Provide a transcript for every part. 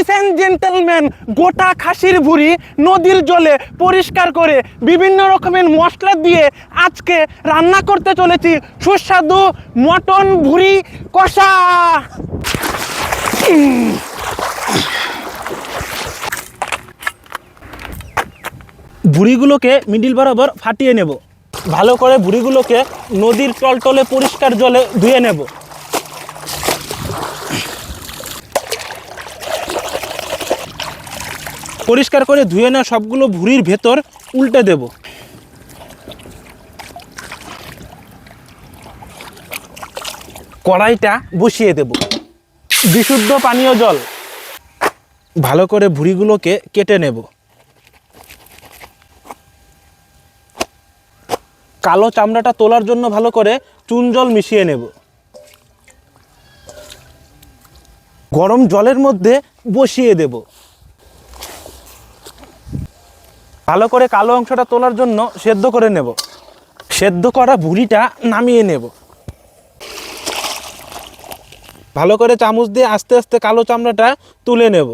Ladies and gentleman গোটা খাসির ভুড়ি নদীর জলে পরিষ্কার করে বিভিন্ন রকমের মশলা দিয়ে আজকে রান্না করতে চলেছি সুস্বাদু মটন ভুড়ি কষা। ভুড়িগুলোকে মিডিল বরাবর ফাটিয়ে নেব। ভালো করে ভুড়িগুলোকে নদীর টলটলে পরিষ্কার জলে ধুয়ে নেব। পরিষ্কার করে ধুয়ে নেওয়া সবগুলো ভুঁড়ির ভেতর উল্টে দেব। কড়াইটা বসিয়ে দেব। বিশুদ্ধ পানীয় জল। ভালো করে ভুঁড়িগুলোকে কেটে নেব। কালো চামড়াটা তোলার জন্য ভালো করে চুন জল মিশিয়ে নেব। গরম জলের মধ্যে বসিয়ে দেব। ভালো করে কালো অংশটা তোলার জন্য সেদ্ধ করে নেব। সেদ্ধ করা ভুড়িটা নামিয়ে নেব। ভালো করে চামচ দিয়ে আস্তে আস্তে কালো চামড়াটা তুলে নেব।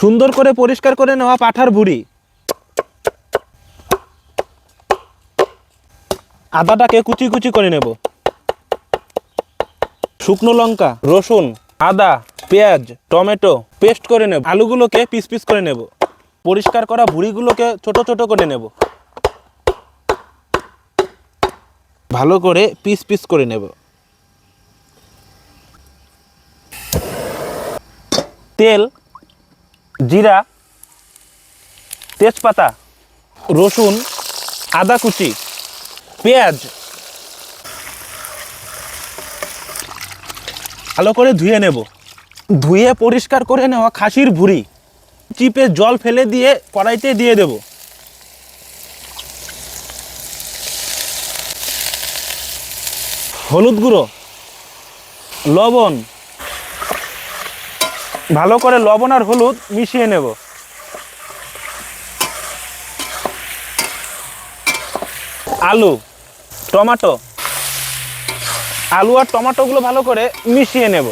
সুন্দর করে পরিষ্কার করে নেওয়া পাঠার ভুড়ি। আদাটাকে কুচি কুচি করে নেব। শুকনো লঙ্কা, রসুন, আদা, পেঁয়াজ, টমেটো পেস্ট করে নেব। আলুগুলোকে পিস পিস করে নেব। পরিষ্কার করা ভুড়িগুলোকে ছোট ছোট করে নেব। ভালো করে পিস পিস করে নেব। তেল, জিরা, তেজপাতা, রসুন, আদা কুচি, পেঁয়াজ ভালো করে ধুয়ে নেব। ধুয়ে পরিষ্কার করে নেওয়া খাসির ভুঁড়ি। চিপে জল ফেলে দিয়ে কড়াইতে দিয়ে দেব। হলুদ গুঁড়ো, লবণ, ভালো করে লবণ আর হলুদ মিশিয়ে নেব। আলু, টমাটো, আলু আর টমাটোগুলো ভালো করে মিশিয়ে নেব।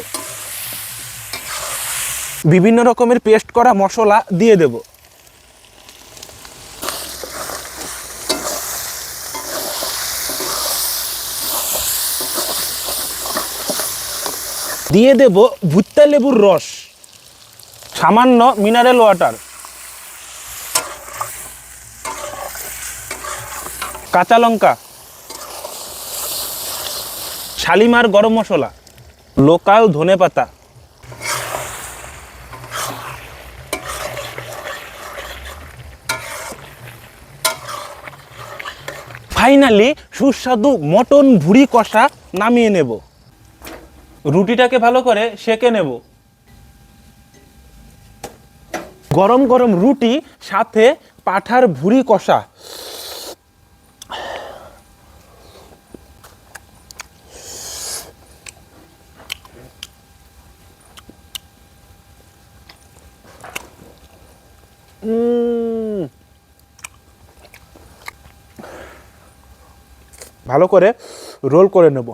বিভিন্ন রকমের পেস্ট করা মশলা দিয়ে দেব। দিয়ে দেব ভুত্তা লেবুর রস, সামান্য মিনারেল ওয়াটার কাঁচা লঙ্কা, শালিমার গরম মশলা, লোকাল ধনে পাতা ফাইনালি সুস্বাদু মটন ভুড়ি কষা নামিয়ে নেব রুটিটাকে ভালো করে সেকে নেব গরম গরম রুটি, সাথে পাঠার ভুড়ি কষা উম। ভালো করে রোল করে নেব।